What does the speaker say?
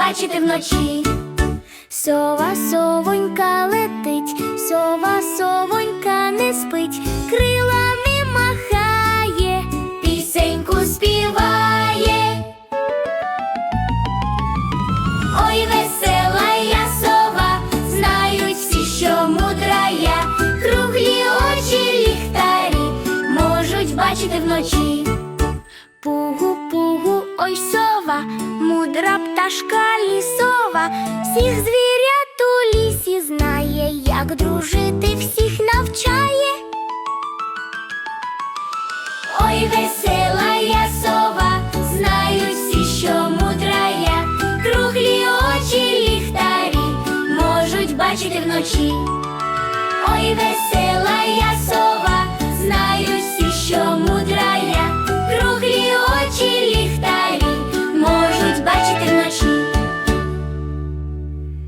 бачити вночі. Сова, совонька летить, сова, совонька не спить, крилами махає, пісеньку співає. Ой, весела я сова, знають всі, що мудра я, круглі очі ліхтарі можуть бачити вночі. Пугу, пугу, ой сова, мудра пташка лісова, всіх звірят у лісі знає, як дружити всіх навчає. Ой, весела я сова, знають всі, що мудра я, круглі очі ліхтарі можуть бачити вночі. Ой, весела.